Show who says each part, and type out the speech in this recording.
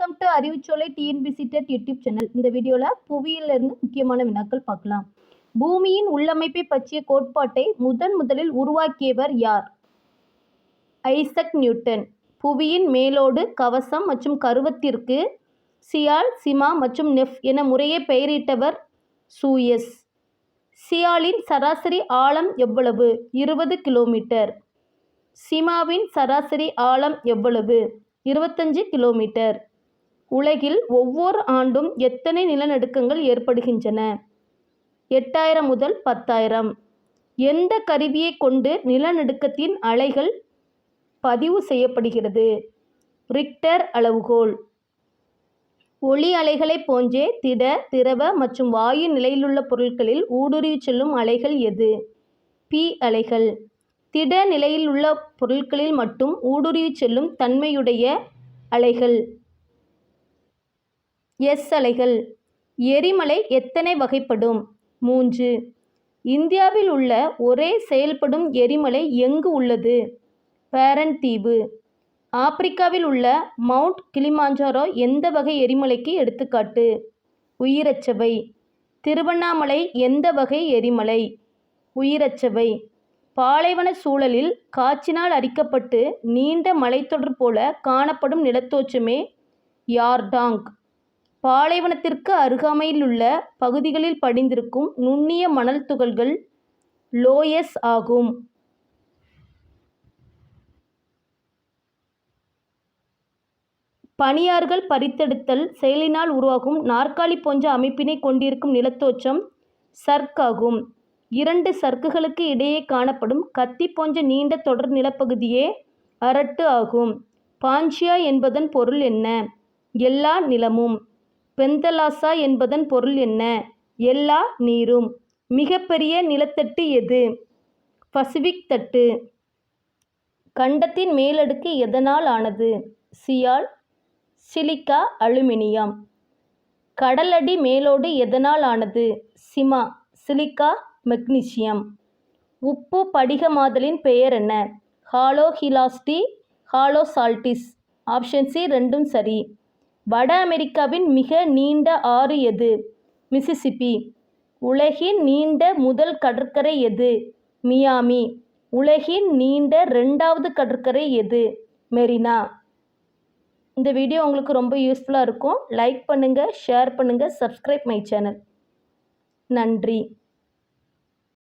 Speaker 1: Welcome to Arivucholai TNPSC TET YouTube channel இந்த வீடியோவில் புவியிலிருந்து முக்கியமான வினாக்கள் பார்க்கலாம். பூமியின் உள்ளமைப்பை பற்றிய கோட்பாட்டை முதன் முதலில் உருவாக்கியவர் யார்? Isaac Newton. புவியின் மேலோடு கவசம் மற்றும் கருவத்திற்கு சியால் சிமா மற்றும் நெஃப் என முறையே பெயரிட்டவர் சூயஸ். சியாலின் சராசரி ஆழம் எவ்வளவு? இருபது கிலோமீட்டர். சிமாவின் சராசரி ஆழம் எவ்வளவு? இருபத்தஞ்சு கிலோமீட்டர். உலகில் ஒவ்வொரு ஆண்டும் எத்தனை நிலநடுக்கங்கள் ஏற்படுகின்றன? எட்டாயிரம் முதல் பத்தாயிரம். எந்த கருவியை கொண்டு நிலநடுக்கத்தின் அலைகள் பதிவு செய்யப்படுகிறது? ரிக்டர் அளவுகோல். ஒளி அலைகளைப் போன்றே திட திரவ மற்றும் வாயு நிலையிலுள்ள பொருட்களில் ஊடுருவி செல்லும் அலைகள் எது? பி அலைகள். திட நிலையில் உள்ள பொருட்களில் மட்டும் ஊடுருவி செல்லும் தன்மையுடைய அலைகள். எஸ் அலைகள் எரிமலை எத்தனை வகைப்படும்? மூன்று. இந்தியாவில் உள்ள ஒரே செயல்படும் எரிமலை எங்கு உள்ளது? பேரன் தீவு ஆப்பிரிக்காவில் உள்ள மவுண்ட் கிளிமாஞ்சாரோ எந்த வகை எரிமலைக்கு எடுத்துக்காட்டு? உயிரச்சவை. திருவண்ணாமலை எந்த வகை எரிமலை? உயிரச்சவை. பாலைவன சூழலில் காற்றினால் அரிக்கப்பட்டு நீண்ட மலைத்தொடர் போல காணப்படும் நிலத்தோற்றமே யார்டாங். பாலைவனத்திற்கு அருகாமையில் உள்ள பகுதிகளில் படிந்திருக்கும் நுண்ணிய மணல் துகள்கள் லோயஸ் ஆகும். பனியார்கள் பறித்தெடுத்தல் செயலினால் உருவாகும் நாற்காலி போன்ற அமைப்பினை கொண்டிருக்கும் நிலத்தோற்றம் சர்க்காகும் இரண்டு சர்க்குகளுக்கு இடையே காணப்படும் கத்தி போன்ற நீண்ட தொடர் நிலப்பகுதியே அரட்டு ஆகும். பாஞ்சியா என்பதன் பொருள் என்ன? எல்லா நிலமும். பெந்தலாசா என்பதன் பொருள் என்ன? எல்லா நீரும். மிகப்பெரிய நிலத்தட்டு எது? பசிபிக் தட்டு. கண்டத்தின் மேலடுக்கு எதனால் ஆனது? சியால். Silica aluminium. கடலடி மேலோடு எதனால் ஆனது? சிமா. Silica magnesium. உப்பு படிகமாதலின் பெயர் என்ன? ஹாலோஹிலாஸ்டி ஹாலோசால்டிஸ். ஆப்ஷன் சி ரெண்டும் சரி. வட அமெரிக்காவின் மிக நீண்ட ஆறு எது? மிசிசிப்பி. உலகின் நீண்ட முதல் கடற்கரை எது? மியாமி. உலகின் நீண்ட ரெண்டாவது கடற்கரை எது? மெரினா. இந்த வீடியோ உங்களுக்கு ரொம்ப யூஸ்ஃபுல்லாக இருக்கும். லைக் பண்ணுங்கள் ஷேர் பண்ணுங்கள் சப்ஸ்கிரைப் மை சேனல். நன்றி.